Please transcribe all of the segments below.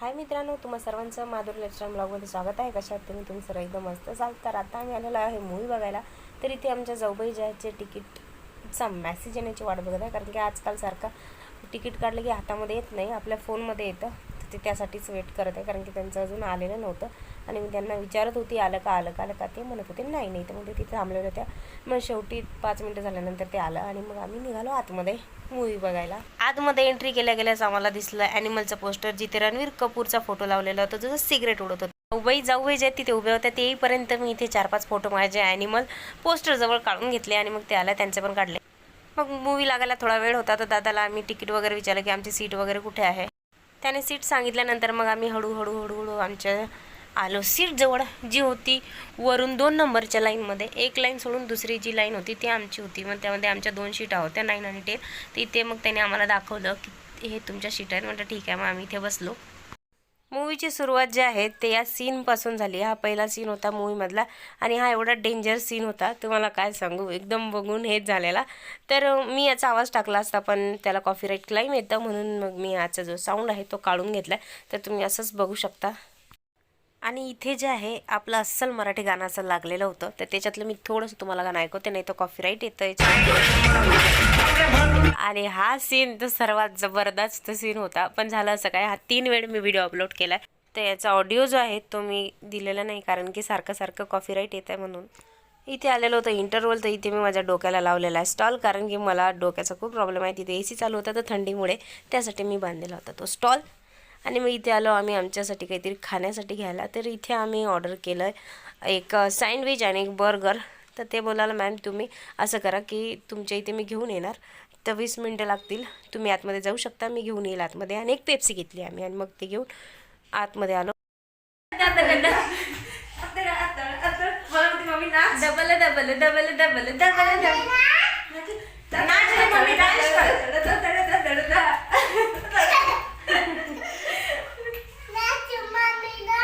हाय मित्रांनो तुम्हा सर्वांचं माधुरी लेस्टॉन ब्लॉगमध्ये स्वागत आहे. कशा तुम्ही? तुम्ही सर्व एकदम मस्त असाल तर आता आम्ही आलेलो आहे मूवी बघायला. तर इथे आमच्या जाऊबाई ज्याचे तिकीटचा मॅसेज येण्याची वाट बघत आहे. कारण की आजकाल सारखा तिकीट काढलं की हातामध्ये येत नाही आपल्या फोनमध्ये येतं. ते त्यासाठीच वेट करत आहे कारण की त्यांचं अजून आलेलं नव्हतं. आणि मी त्यांना विचारत होती आलं का आलं का आलं का? ते म्हणत होते नाही नाही. तर मग ते तिथे थांबलेल्या होत्या मग शेवटी पाच मिनटं झाल्यानंतर ते आलं आणि मग आम्ही निघालो आतमध्ये मूवी बघायला. आतमध्ये एंट्री केल्या गेल्यास आम्हाला दिसलं ॲनिमलचं पोस्टर जिथे रणवीर कपूरचा फोटो लावलेला होता जो सिगरेट उडत होता. जाऊबाई जाऊ जे तिथे उभे होत्या ते मी इथे चार पाच फोटो माझे ॲनिमल पोस्टरजवळ काढून घेतले आणि मग ते आल्या त्यांचे पण काढले. मग मूवी लागायला थोडा वेळ होता तर दादाला आम्ही तिकीट वगैरे विचारलं की आमची सीट वगैरे कुठे आहे? त्याने सीट सांगितल्यानंतर मग आम्ही हळूहळू हळूहळू आमच्या आलो. सीट जवळ जी होती वरून दोन नंबरच्या लाईनमध्ये एक लाईन सोडून दुसरी जी लाईन होती ती आमची होती. मग त्यामध्ये आमच्या दोन सीटा होत्या नाईन आणि टेन तिथे मग त्याने आम्हाला दाखवलं की हे तुमच्या शीट आहेत. म्हटलं ठीक आहे मग आम्ही इथे बसलो. मूवीची सुरुवात जी आहे ते या सीनपासून झाली. हा पहिला सीन होता मूवीमधला आणि हा एवढा डेंजर सीन होता. तुम्हाला काय सांगू? एकदम बघून हेच झालेला. तर मी याचा आवाज टाकला असता पण त्याला कॉफीराईट क्लाइम येतं म्हणून मग मी याचा जो साऊंड आहे तो काढून घेतला तर तुम्ही असंच बघू शकता. आणि इथे जे आहे आपलं अस्सल मराठी गाणं असं लागलेलं होतं. तर त्याच्यातलं मी थोडंसं तुम्हाला गाणं ऐकवते नाही तर कॉफीराईट येतं आणि हा सीन तर सर्वात जबरदस्त सीन होता. पण झालं असं काय? हा तीन वेळ मी व्हिडिओ अपलोड केला तर याचा ऑडिओ जो आहे तो मी दिलेला नाही कारण की सारखं सारखं कॉपीराईट येत आहे म्हणून. इथे आलेलं होतं इंटरवल तर इथे मी माझ्या डोक्याला लावलेला आहे स्टॉल कारण की मला डोक्याचा खूप प्रॉब्लेम आहे. तिथे ए सी चालू होता तर थंडीमुळे त्यासाठी मी बांधलेला होता तो स्टॉल आणि मग इथे आलो आम्ही आमच्यासाठी काहीतरी खाण्यासाठी घ्यायला. तर इथे आम्ही ऑर्डर केलं एक सँडविच आणि एक बर्गर तर ते बोलायला मॅम तुम्ही असं करा की तुमच्या इथे मी घेऊन येणार तर वीस मिनटं लागतील तुम्ही आतमध्ये जाऊ शकता मी घेऊन येईल आतमध्ये आणि एक पेप्सी घेतली आम्ही आणि मग ते घेऊन आतमध्ये आलो double double double double double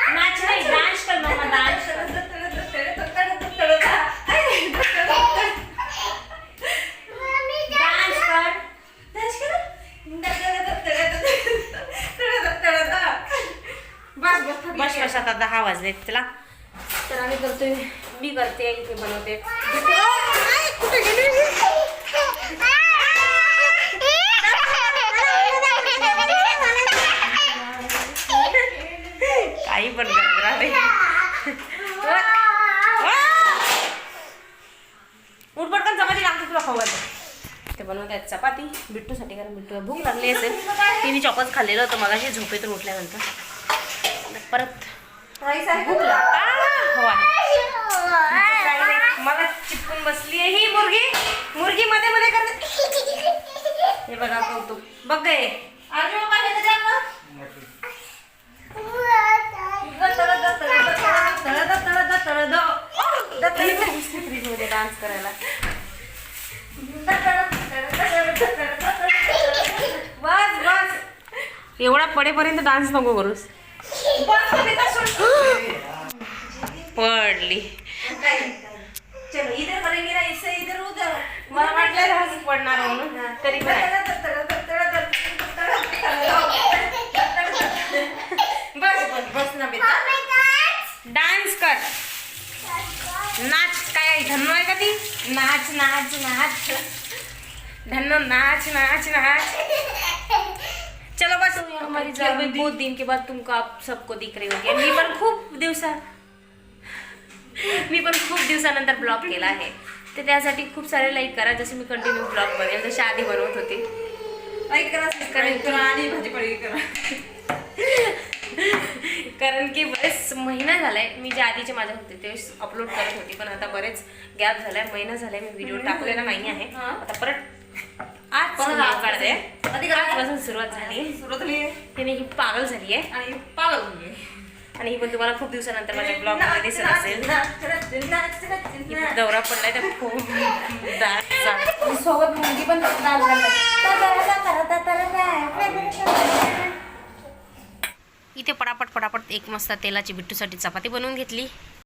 नाच नाही डान्स कर मम्मा डान्स डान्स कर बस बस आता दहा वाजले तिला तर आम्ही करतोय मी करते इथे बनवते. काही पण राहते. उठ पटकन चपाती लागते तुला खाऊ ते बनवत आहेत चपाती. बिट्टूसाठी कारण बिट्टूला भूक लागली असेल. तिने चॉकच खाल्लेलं होतं मगाशी झोपेतून उठल्यानंतर. परत हो आहे. काही नाही. मला चिपकून बसली आहे ही मुर्गी. मुर्गी मध्ये मध्ये करते. हे बघा कौतुक. बघ गे मध्ये डान्स करायला. बस बस. एवढा पडेपर्यंत डान्स नको करूस. पडली. चलो इधर करेंगे ना इससे इधर उधर मला वाटलं डान्स पडणार म्हणून तरी. बस बस बस ना बेटा डान्स कर. नाच. काय धन्नो आहे का ती? नाच नाच नाच. धन्नो नाच नाच नाच. चलो बस हमारी जब बहुत दिन के बाद तुमको आप सबको दिख रही होगी। मी पण खूप दिवसा मी पण खूप दिवसानंतर ब्लॉग केला आहे. तर त्यासाठी खूप सारे लाईक करा जसे मी कंटिन्यू ब्लॉग बघेन जसे आधी बनवत होते. लाईक करा सबस्क्राईब करा आणि भाजी करा. कारण की बरेच महिना झालाय मी जे आधीचे माझे होते ते अपलोड करत होती पण आता बरेच गॅप झालाय महिना झालाय मी व्हिडिओ टाकलेला नाही आहे. आता परत आज video आज काढते? आजपासून सुरुवात झाली. सुरुवात झाली. ही पागल झाली आहे. आणि पागल झाली आणि ही पण तुम्हाला खूप दिवसानंतर माझ्या ब्लॉगमध्ये दिसत असेल. दौरा पडलाय तर खूप सोबत मुलगी पण इथे पटापट पटापट एक मस्त तेलाची बिट्टूसाठी चपाती बनवून घेतली.